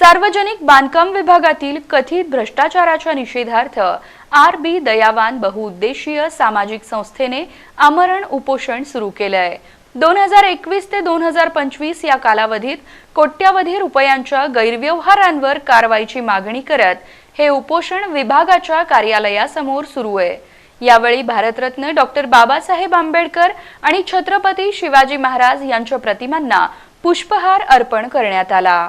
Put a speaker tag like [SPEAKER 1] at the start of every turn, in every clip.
[SPEAKER 1] सार्वजनिक बांधकाम विभागातील कथित भ्रष्टाचाराच्या निषेधार्थ आर बी दयावान बहुउद्देशीय सामाजिक संस्थेने आमरण उपोषण सुरू केलं आहे दोन हजार एकवीस ते दोन हजार पंचवीस या कालावधीत कोट्यावधी रुपयांच्या गैरव्यवहारांवर कारवाईची मागणी करत हे उपोषण विभागाच्या कार्यालयासमोर सुरू आहे. यावेळी भारतरत्न डॉक्टर बाबासाहेब आंबेडकर आणि छत्रपती शिवाजी महाराज यांच्या प्रतिमांना पुष्पहार अर्पण करण्यात आला.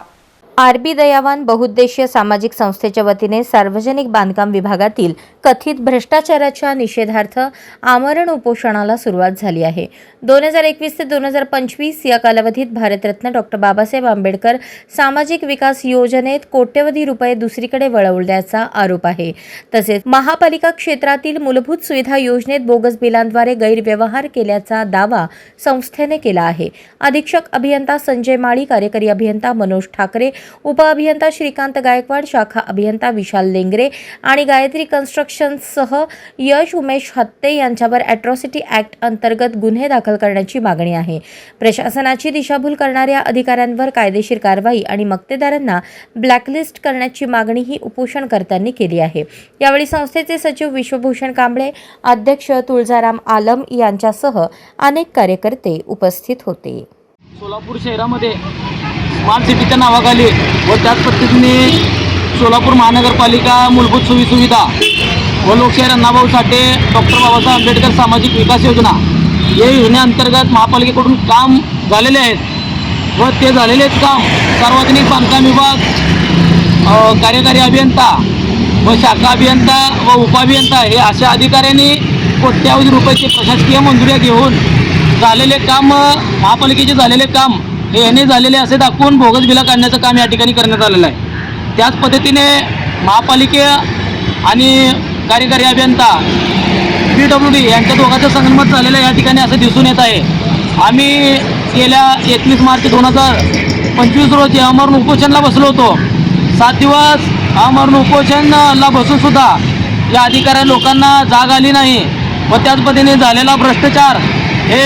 [SPEAKER 2] आरबी दयावान बहुउद्देशीय सामाजिक संस्थेच्या वतीने सार्वजनिक बांधकाम विभागातील कथित भ्रष्टाचाराच्या निषेधार्थ आमरण उपोषणाला सुरुवात झाली आहे. दोन हजार एकवीस ते दोन हजार पंचवीस या कालावधीत भारतरत्न डॉक्टर बाबासाहेब आंबेडकर सामाजिक विकास योजनेत कोट्यवधी रुपये दुसरीकडे वळवल्याचा आरोप आहे. तसेच महापालिका क्षेत्रातील मूलभूत सुविधा योजनेत बोगस बिलांद्वारे गैरव्यवहार केल्याचा दावा संस्थेने केला आहे. अधीक्षक अभियंता संजय माळी कार्यकारी अभियंता मनोज ठाकरे उपअभियंता श्रीकांत गायकवाड शाखा अभियंता विशाल लेंगरे आणि गायत्री कन्स्ट्रक्शन कन्स्ट्रक्शनसह यश उमेश हत्ते यांच्यावर ॲट्रॉसिटी ॲक्ट अंतर्गत गुन्हे दाखल करण्याची मागणी आहे. प्रशासनाची दिशाभूल करणाऱ्या अधिकाऱ्यांवर कायदेशीर कारवाई आणि मक्तेदारांना ब्लॅकलिस्ट करण्याची मागणी ही उपोषणकर्त्यांनी केली आहे. यावेळी संस्थेचे सचिव विश्वभूषण कांबळे अध्यक्ष तुळजाराम आलम यांच्यासह अनेक कार्यकर्ते उपस्थित होते.
[SPEAKER 3] सोलापूर शहरामध्ये स्मार्ट सिटीच्या नावाखाली व त्याच पद्धतीने सोलापूर महानगरपालिका मूलभूत सोयीसुविधा व लोकशाहीर अण्णाभाऊ साठे डॉक्टर बाबासाहेब आंबेडकर सामाजिक विकास योजना. या योजनेअंतर्गत महापालिकेकडून काम झालेले आहेत. व ते झालेलेच काम. सार्वजनिक बांधकाम विभाग कार्यकारी अभियंता व शाखा अभियंता व उपअभियंता हे अशा अधिकाऱ्यांनी कोट्यावधी रुपयाची प्रशासकीय मंजुऱ्या घेऊन झालेले काम महापालिकेचे झालेले काम हे याने झालेले असे दाखवून बोगस बिला काढण्याचं काम या ठिकाणी करण्यात आलेलं आहे. त्याच पद्धतीने महापालिके आणि कार्यकारी अभियंता पी डब्ल्यू डी यांच्या दोघांचं संगनमत झालेलं या ठिकाणी असं दिसून येत आहे. आम्ही गेल्या एकवीस मार्च दोन हजार पंचवीस रोजी अमरण उपोषणला बसलो होतो. सात दिवस अमरण उपोषणला बसूनसुद्धा या अधिकारी लोकांना जाग आली नाही व त्याच पद्धतीने झालेला भ्रष्टाचार हे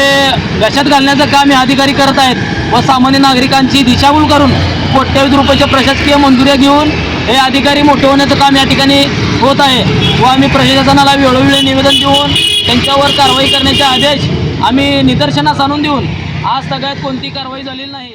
[SPEAKER 3] गशात घालण्याचं काम हे अधिकारी करत आहेत व सामान्य नागरिकांची दिशाभूल करून कोट्यावधी रुपयाच्या प्रशासकीय मंजुऱ्या घेऊन हे अधिकारी मोठे होण्याचं काम या ठिकाणी होत आहे. व आम्ही प्रशासनाला वेळोवेळी निवेदन देऊन त्यांच्यावर कारवाई करण्याचे आदेश आम्ही निदर्शनास आणून देऊन आज सगळ्यात कोणती कारवाई झालेली नाही.